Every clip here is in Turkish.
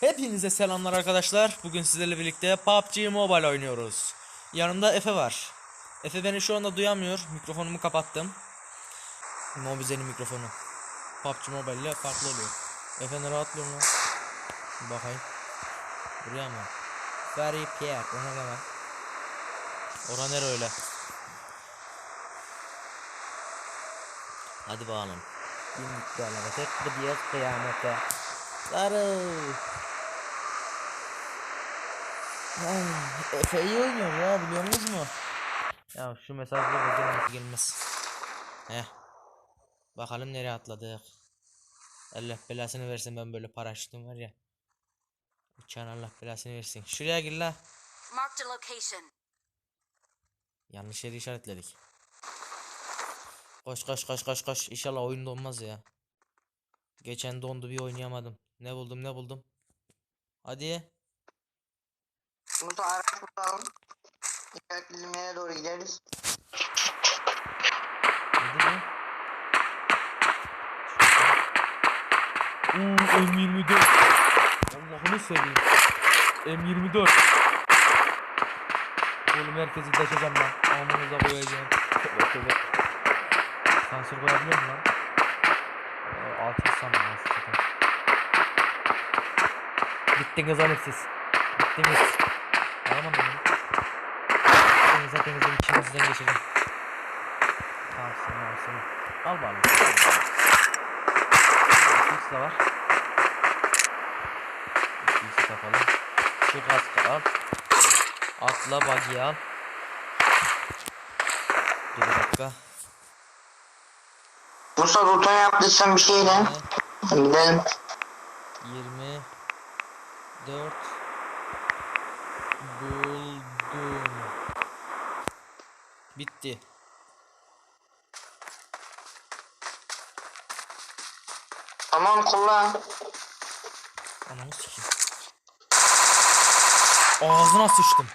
Hepinize selamlar arkadaşlar. Bugün sizlerle birlikte PUBG Mobile oynuyoruz. Yanımda Efe var. Efe beni şu anda duyamıyor. Mikrofonumu kapattım. Mobize'nin mikrofonu. PUBG Mobile ile farklı oluyor. Efe ne rahatlıyor lan? Bakayım. Buraya mı? Very Pierre. Ona ne var? Ora nere öyle? Hadi bakalım. Bir alamete. Gidiyoruz kıyamete. Sarı. Efe iyi oynuyor ya biliyor musunuz mu? Ya şu mesajlar da gelmesi gelmez. Heh. Bakalım nereye atladık. Allah belasını versin ben böyle paraşütüm var ya. Uçağın Allah belasını versin. Şuraya gir la. Marked location. Yanlış yeri işaretledik. Koş koş koş koş koş. İnşallah oyun donmaz ya. Geçen dondu bir oynayamadım. Ne buldum ne buldum. Hadi. Musa araç bulalım. İşaretlediğim yere doğru gideriz. Uuu M24. Allah'ını seveyim. M24. Oğlum herkesi taşıyacağım lan. Amınıza koyacağım. Tövbe tövbe. Sansür koyabiliyor muyum lan? Ee, Altı aslında. zaten. Bittiniz oğlum siz. Bittiniz. Tamam mı? Bittiniz hepinizin içinizden geçeceğim. Kalsın kalsın. Al bana. X de var. X yapalım. Şu kaskı al. Atla buggy al. Dur bir dakika. Musa rutan yaptıysan bir şeyden. Gidelim. 20 4 buldum. Bitti. Tamam kullan. Ananı sikeyim. Ağzına sıçtım.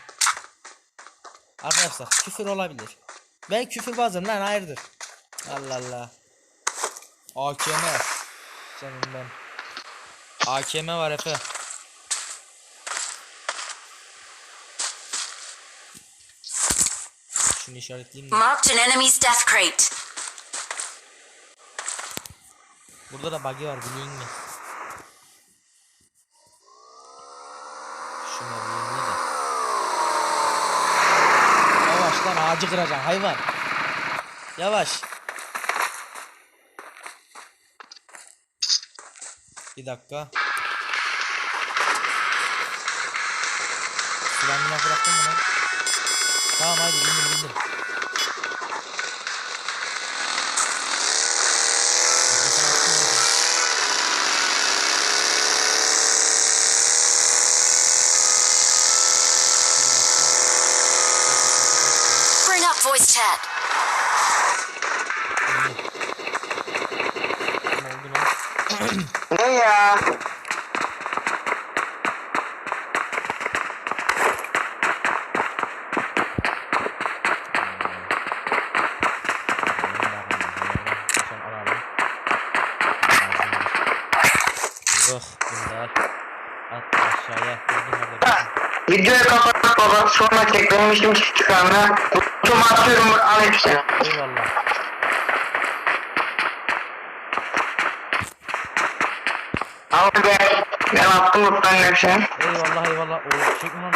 Arkadaşlar küfür olabilir. Ben küfür bazım lan hayırdır. Allah Allah. AKM. Senin ben. AKM var Efe. Şunu işaretleyeyim de. Marked an enemy's death crate. Burada da buggy var biliyor musun? Şunları yerine de. Yavaş lan ağacı kıracaksın hayvan. Yavaş. Bir dakika. Silahını bıraktın mı lan? Tamam hadi bindim bindim. Bring up voice chat. Ne ya? Yok bunlar. At aşağıya. Vurdum orada. Videoyu kapat baba. Sonra çek. Benim işim anda. Rutumu atıyorum. Al hepsini. Eyvallah. Al be. Ben attım rutanın hepsini. Eyvallah eyvallah. Oo çek lan.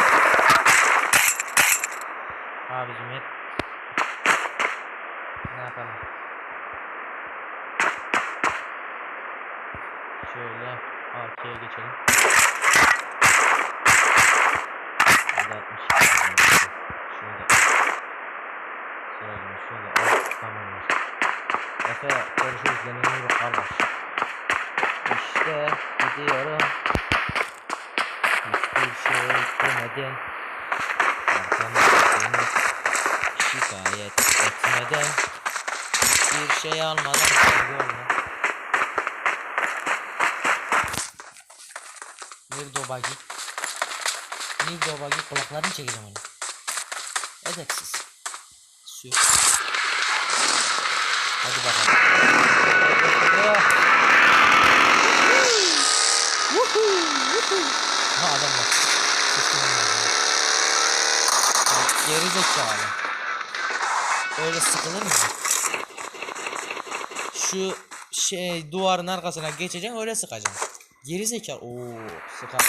Abicim hep. Ne yapalım? Şöyle AK'ye geçelim. Burada 60. Şöyle. Sıralım şöyle. al, Tamamdır. Efe görüşürüz. Bak kardeş. İşte gidiyorum. Hiçbir şey demeden Arkamda seni şikayet etmeden Hiçbir şey almadan gidiyorum lan. Nerede o bagi? Nerede o bagi? Kulaklarını çekeceğim onu. Edeksiz. Sür. Hadi bakalım. Ha adam. Bak, Geri zekalı. Öyle sıkılır mı? Şu şey duvarın arkasına geçeceksin öyle sıkacaksın. Geri zekalı. Oo sıkar.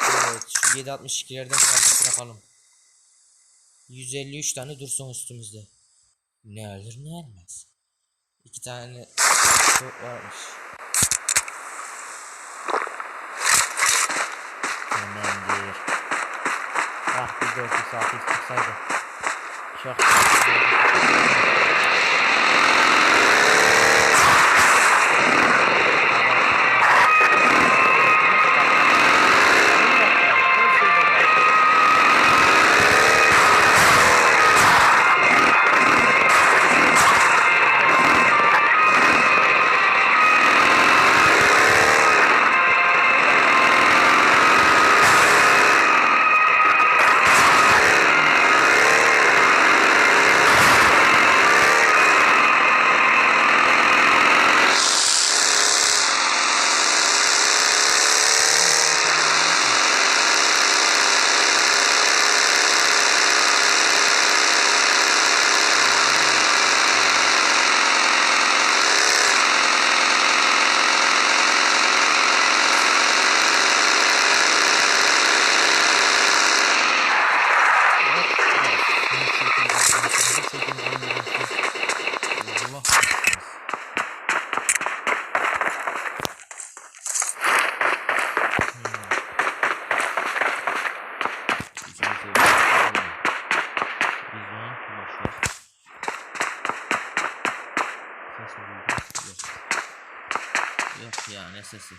Evet şu 7.62'lerden biraz bırakalım. 153 tane dursun üstümüzde. Ne alır ne almaz. İki tane çok varmış. Tamamdır. Ah bir 4 saat hiç çıksaydı. Çok Yok ya ne sesi?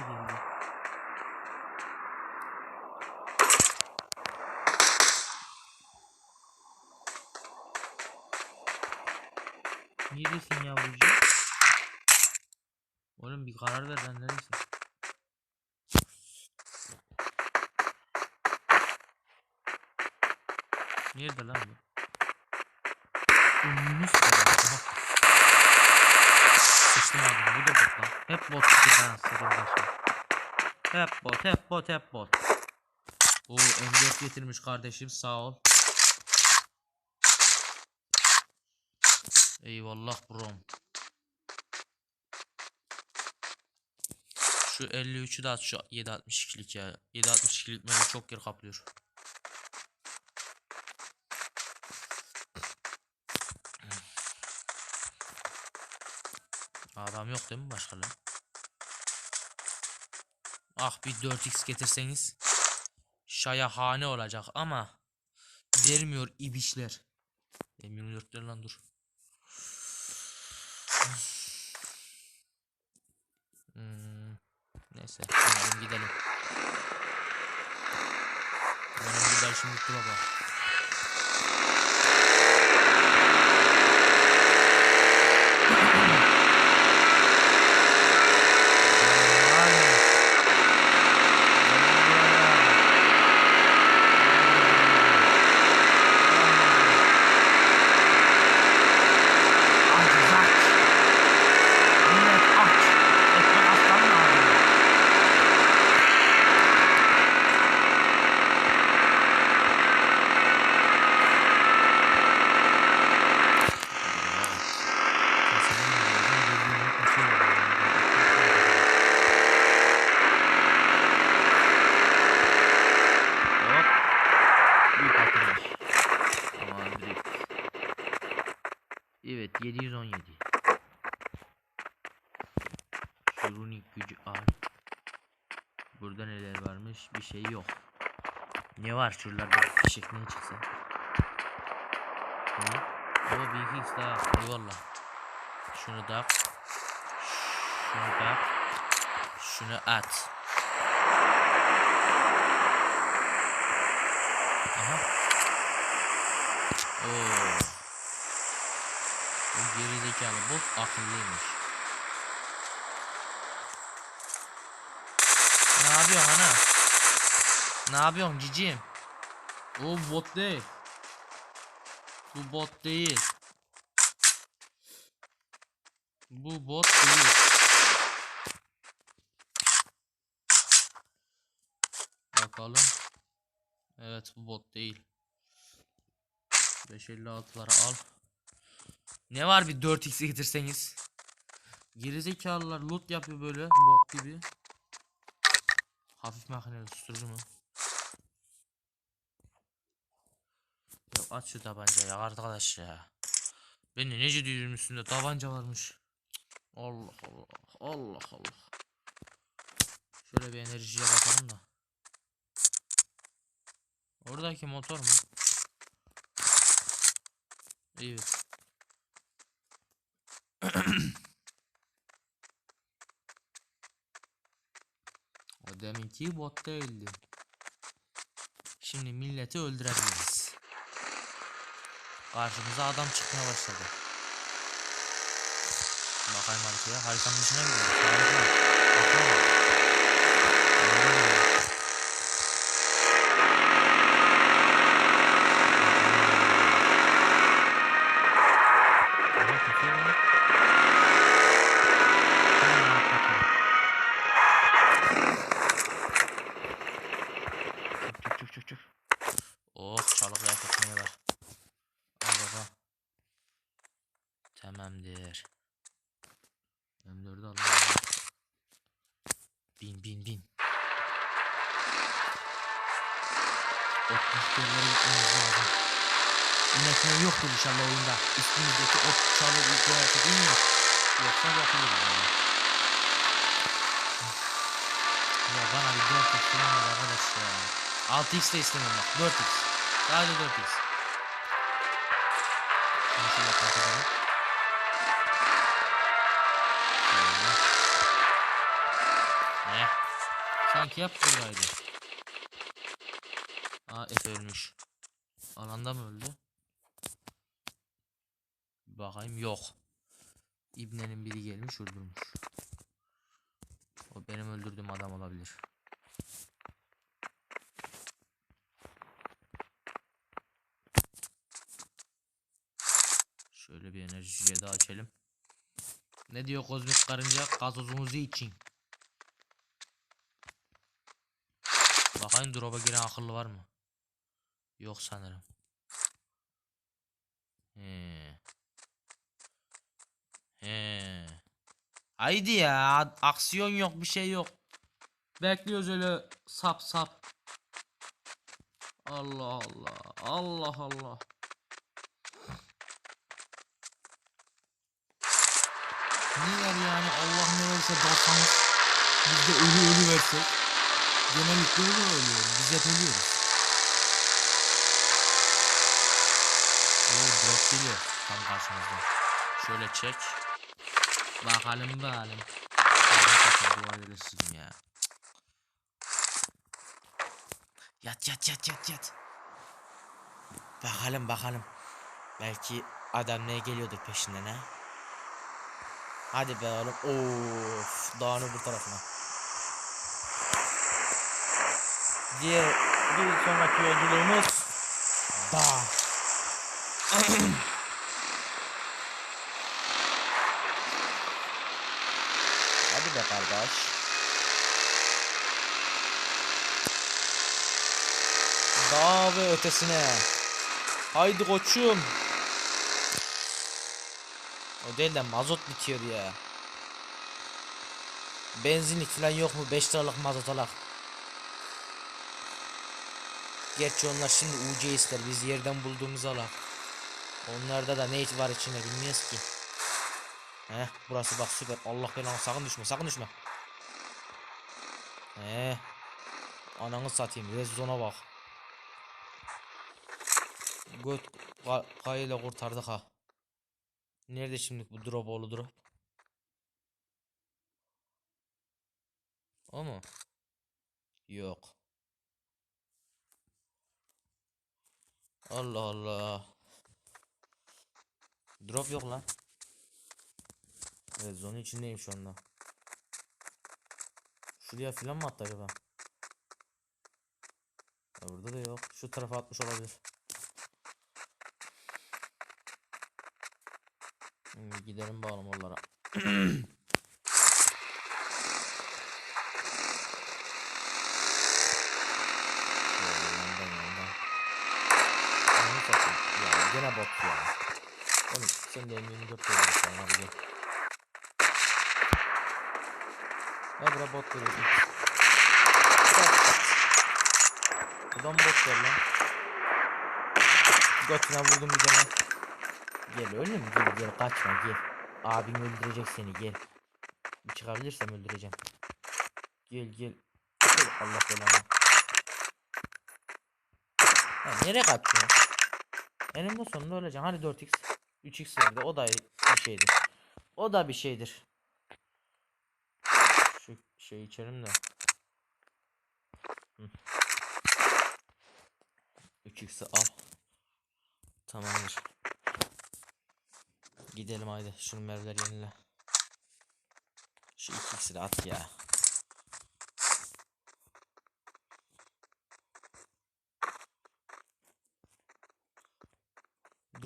Geldi. Neredesin yavrucuğum? Oğlum bir karar ver lan neredesin? Nerede lan bu? Önünü sıkıyorum. Abi bu da bot lan. Hep bot lan sıkıyorum başına. Hep bot hep bot hep bot. Oo M4 getirmiş kardeşim sağ ol. Eyvallah brom. Şu 53'ü de at şu 7.62'lik ya. 7.62'lik böyle çok yer kaplıyor. Adam yok değil mi başka? Ah bir 4x getirseniz şayahane olacak ama vermiyor ibişler. M24'ler lan dur. Hmm, neyse gidelim. Benim burada bitti baba. 717. Şurunik gücü al. Burada neler varmış? Bir şey yok. Ne var şuralarda? Ne çıksa? Hı? Ama bir iki daha. Eyvallah. Şunu da. Şunu bak. Şunu at. Aha. Oo. Bu gerizekalı bot akıllıymış. Ne yapıyorsun ana? Ne yapıyorsun cicim? O bot değil. Bu bot değil. Bu bot değil. Bakalım. Evet bu bot değil. 556'ları al. Ne var bir 4x getirseniz? Gerizekalılar loot yapıyor böyle bok gibi. Hafif makineli susturucu mu? Ya aç şu tabancayı arkadaş ya. Ben de nece diyorum üstünde tabanca varmış. Allah Allah. Allah Allah. Şöyle bir enerjiye bakalım da. Oradaki motor mu? Evet. O deminki bot değildi. Şimdi milleti öldürebiliriz. Karşımıza adam çıkmaya başladı. Bakayım haritaya. Haritanın dışına gidiyor. Harika. İnekmen yoktur inşallah oyunda. Üstümüzdeki ot çalı kıyafet değil mi? Yoksa yakılırız yani. Ya bana bir 4x falan ver arkadaş ya. 6x de istemiyorum bak 4x. Sadece 4x. Şunu şöyle fark edelim. Ne? Sanki hep buradaydı. Aa Efe ölmüş. Alanda mı öldü? Bakayım yok. İbnenin biri gelmiş öldürmüş. O benim öldürdüğüm adam olabilir. Şöyle bir enerjiye daha açalım. Ne diyor kozmik karınca? Gazozumuzu için. Bakayım drop'a giren akıllı var mı? Yok sanırım. He. He. Haydi ya. Aksiyon yok bir şey yok. Bekliyoruz öyle sap sap. Allah Allah. Allah Allah. Ne var yani Allah ne verirse dalsanız biz de ölü ölü versek genellikle öyle oluyor. Biz hep ölüyoruz. Oo drop geliyor tam karşımızda. Şöyle çek. Bakalım bakalım. Öyle sildim ya. Yat yat yat yat yat. Bakalım bakalım. Belki adam ne geliyordur peşinden ha. Hadi be oğlum. Of, dağın öbür tarafına. Diğer bir sonraki yolculuğumuz dağ. kardeş. Dağ ve ötesine. Haydi koçum. O değil de mazot bitiyor ya. Benzinlik falan yok mu? 5 liralık mazot alak. Gerçi onlar şimdi UC ister. Biz yerden bulduğumuz alak. Onlarda da ne var içinde bilmiyoruz ki. Heh burası bak süper. Allah belanı sakın düşme sakın düşme. Heh. Ananı satayım. Rezona bak. Göt ka kayıyla kurtardık ha. Nerede şimdi bu drop oğlu drop? O mu? Yok. Allah Allah. Drop yok lan. Evet zone içindeyim şu anda. Şuraya filan mı attı acaba? Ya burada da yok. Şu tarafa atmış olabilir. Şimdi gidelim bakalım. Ya gene bot ya. Oğlum sen de M24 koyacaksın abi gel. Ya bura bot veriyorsun. Buradan bot ver lan. Götüne vurdum bir tane. Gel öyle mi? Gel gel kaçma gel. Abin öldürecek seni gel. Çıkabilirsem öldüreceğim. Gel gel. Gel Allah belanı. Ya nereye kaçıyorsun? Eninde sonunda öleceksin. Hani 4x, 3x verdi. O da bir şeydir. O da bir şeydir. Şey içelim de. Hı. 3x'i al. Tamamdır. Gidelim haydi. Şunu mermileri yenile. Şu 2x'i de at ya.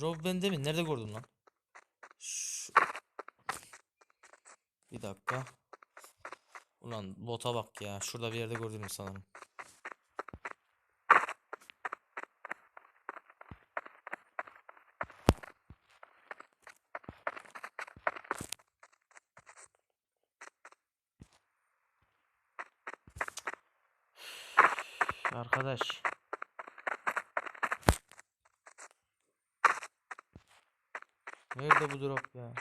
Drop bende mi? Nerede gördün lan? Şu... Bir dakika. Ulan bota bak ya. Şurada bir yerde gördüm sanırım. Arkadaş. Nerede bu drop ya?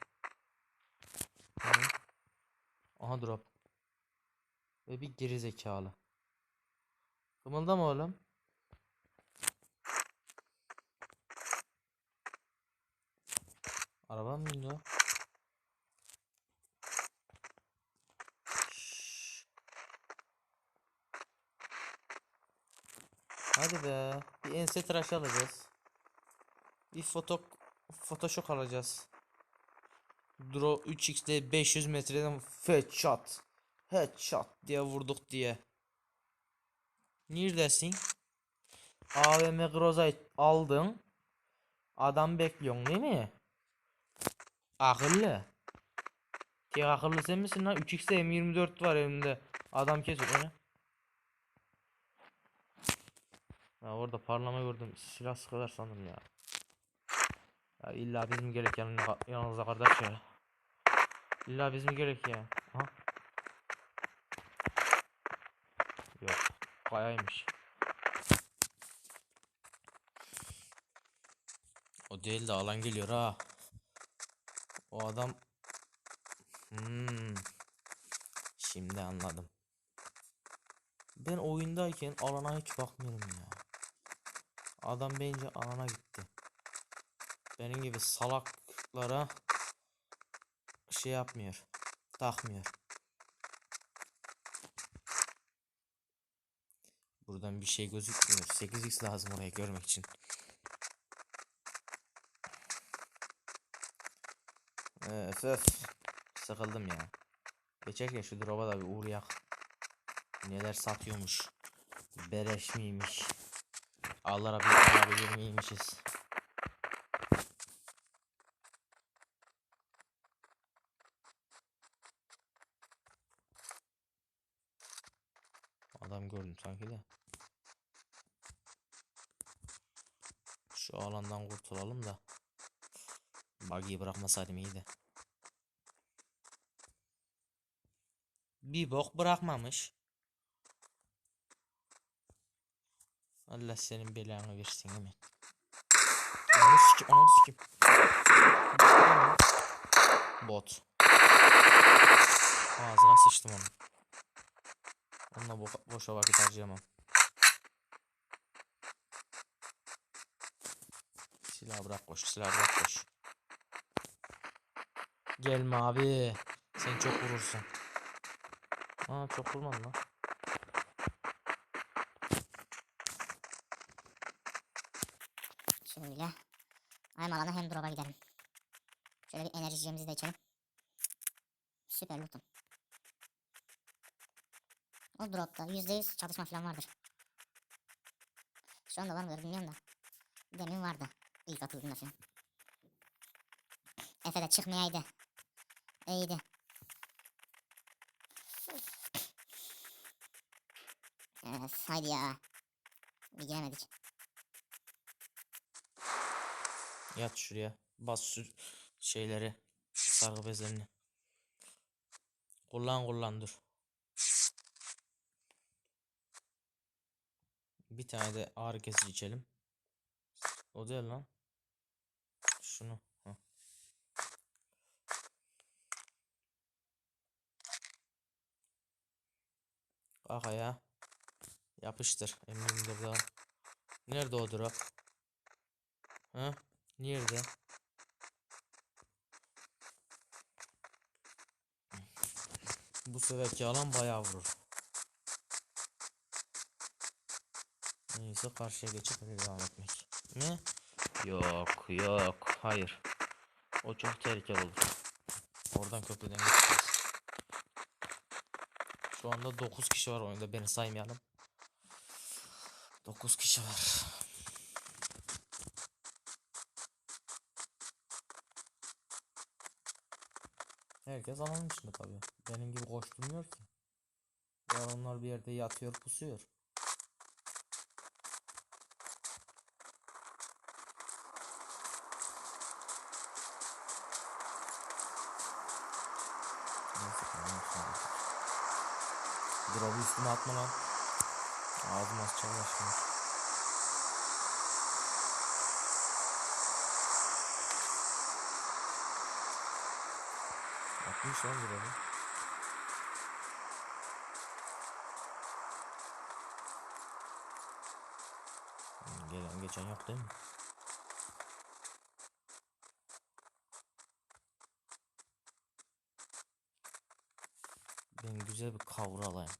Hani? Aha drop. Ve bir geri zekalı. Kımıldama oğlum. Araba mı indi o? Şşş. Hadi be. Bir ense tıraşı alacağız. Bir foto Photoshop alacağız. Draw 3x'de 500 metreden headshot. Headshot diye vurduk diye. Neredesin? AVM Groza'yı aldın. Adam bekliyorsun değil mi? Akıllı. Tek akıllı sen misin lan? 3x'de M24 var elimde. Adam kesiyor. O ne? Ya orada parlama gördüm. Silah sıkılar sandım ya. Ya illa bizim gerek yanınıza kardeş ya. İlla bizim gerek ya. Aha. Yok. Kayaymış. O değil de alan geliyor ha. O adam Hmm. Şimdi anladım. Ben oyundayken alana hiç bakmıyorum ya. Adam bence alana gitti. Benim gibi salaklara şey yapmıyor. Takmıyor. Buradan bir şey gözükmüyor. 8x lazım oraya görmek için. Öf öf. Sıkıldım ya. Geçerken şu drop'a da bir uğrayak. Neler satıyormuş. Bereş miymiş. Allah'a bir alabilir miymişiz. Adam gördüm sanki de. Şu alandan kurtulalım da. Buggy'i bırakmasaydım iyiydi. Bir bok bırakmamış. Allah senin belanı versin hemen. Onu sikim. Bot. Ağzına sıçtım onu. Onunla bo boşa vakit harcayamam. Silah bırak koş, silah bırak koş. Gelme abi. Sen çok vurursun. Aa çok vurmadı lan. Şöyle. Hem alana hem drop'a gidelim. Şöyle bir enerji içeceğimizi de içelim. Süper lootum. O drop'ta %100 çatışma falan vardır. Şu anda var mıdır bilmiyorum da. Demin vardı. İlk atıldığında falan. Efe de çıkmayaydı. İyiydi. Evet haydi ya. Bir giremedik. Yat şuraya. Bas şu şeyleri. Sargı bezlerini. Kullan kullan dur. Bir tane de ağrı kesici içelim. O değil lan. Şunu. Heh. Kalk. Yapıştır. Emrimdir daha. Nerede o drop? Ha? Nerede? Bu seferki alan bayağı vurur. Neyse karşıya geçip devam etmek. Mi? Yok yok hayır. O çok tehlikeli olur. Oradan köprüden geçeceğiz. Şu anda 9 kişi var oyunda beni saymayalım. 9 kişi var. Herkes alanın içinde tabii. Benim gibi koşturmuyor ki. Ya onlar bir yerde yatıyor pusuyor. Drop'u üstüme atma lan. Ağzım az çalışmıyor. Atmış lan drop'u. Hmm, Gelen geçen yok değil mi? Ben güzel bir kavur alayım.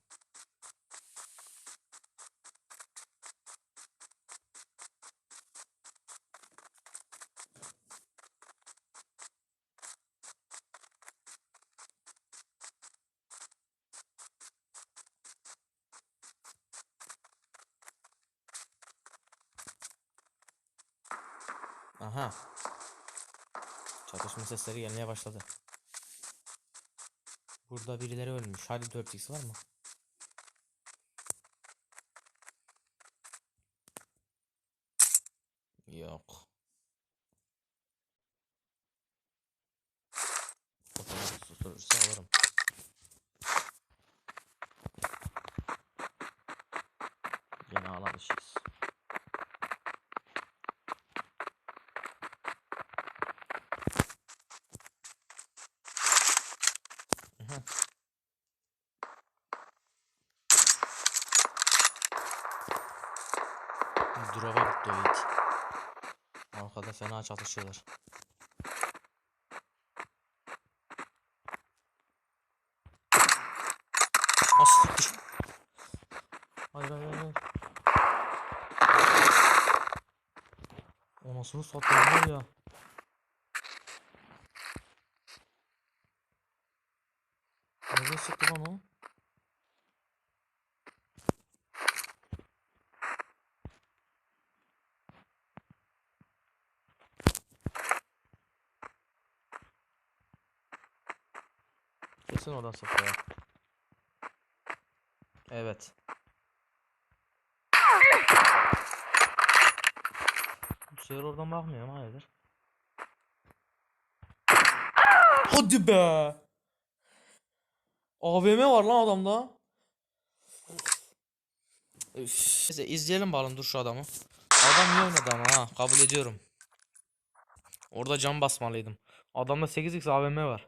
Aha. Çatışma sesleri gelmeye başladı. Burada birileri ölmüş. Hadi 4x var mı? Drop'a gitti o it. Arkada fena çatışıyorlar. Asıl Hayır hayır hayır. Anasını satayım var ya. Nerede sıktı lan o? Kesin oradan sıktı ya. Evet. Bu sefer oradan bakmıyorum hayırdır. Hadi be. AVM var lan adamda. Üf. Neyse izleyelim bakalım dur şu adamı. Adam iyi oynadı ama ha kabul ediyorum. Orada cam basmalıydım. Adamda 8x AVM var.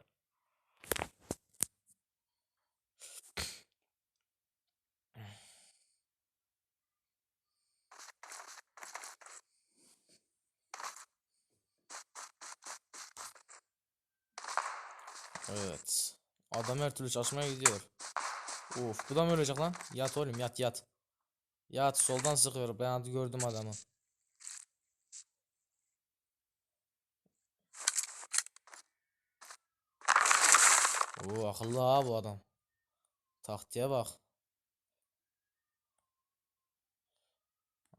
Evet. Adam her türlü çalışmaya gidiyor. Of bu da mı ölecek lan? Yat oğlum yat yat. Yat soldan sıkıyor. Ben gördüm adamı. Oo akıllı ha bu adam. Taktiğe bak.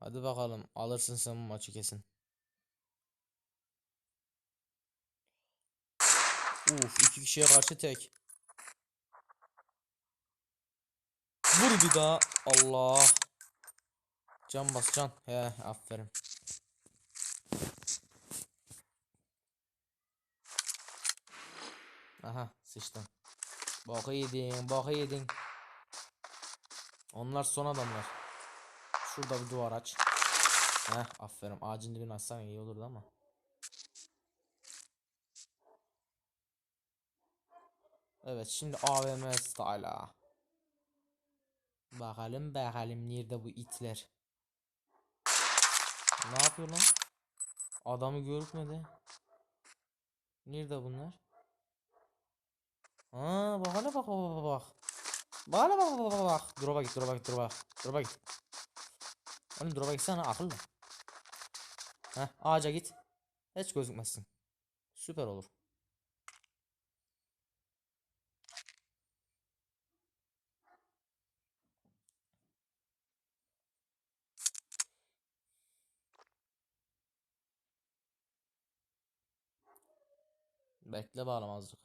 Hadi bakalım alırsın sen bu maçı kesin. Uf iki kişiye karşı tek. Vur bir daha. Allah. Can bas can. He aferin. Aha sıçtın. Boku yedin, boku yedin. Onlar son adamlar. Şurada bir duvar aç. Heh aferin. Ağacın dibini açsan iyi olurdu ama. Evet şimdi AVM style'a. Bakalım bakalım nerede bu itler. Ne yapıyor lan? Adamı görükmedi. Nerede bunlar? Ha bak hele bak bak bak bak. Hele bak bak bak bak. Drop'a git drop'a git drop'a. Drop'a git. Oğlum drop'a gitsene akıllı. Heh ağaca git. Hiç gözükmezsin. Süper olur. Bekle bağlamazlık.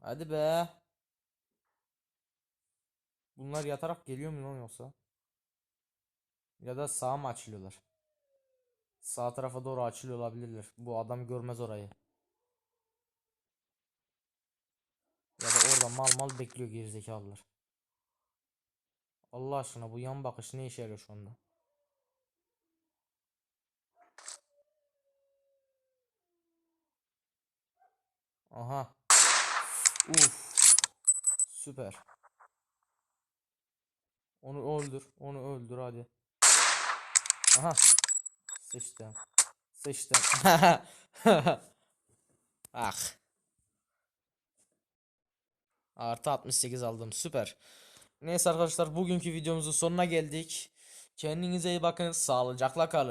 Hadi be. Bunlar yatarak geliyor mu lan yoksa? Ya da sağa mı açılıyorlar? Sağ tarafa doğru açılıyor olabilirler. Bu adam görmez orayı. Ya da orada mal mal bekliyor gerizekalılar. Allah aşkına bu yan bakış ne işe yarıyor şu anda? Aha. Uf. Süper. Onu öldür. Onu öldür hadi. Aha. Sıçtım. Sıçtım. ah. Artı 68 aldım. Süper. Neyse arkadaşlar bugünkü videomuzun sonuna geldik. Kendinize iyi bakın. Sağlıcakla kalın.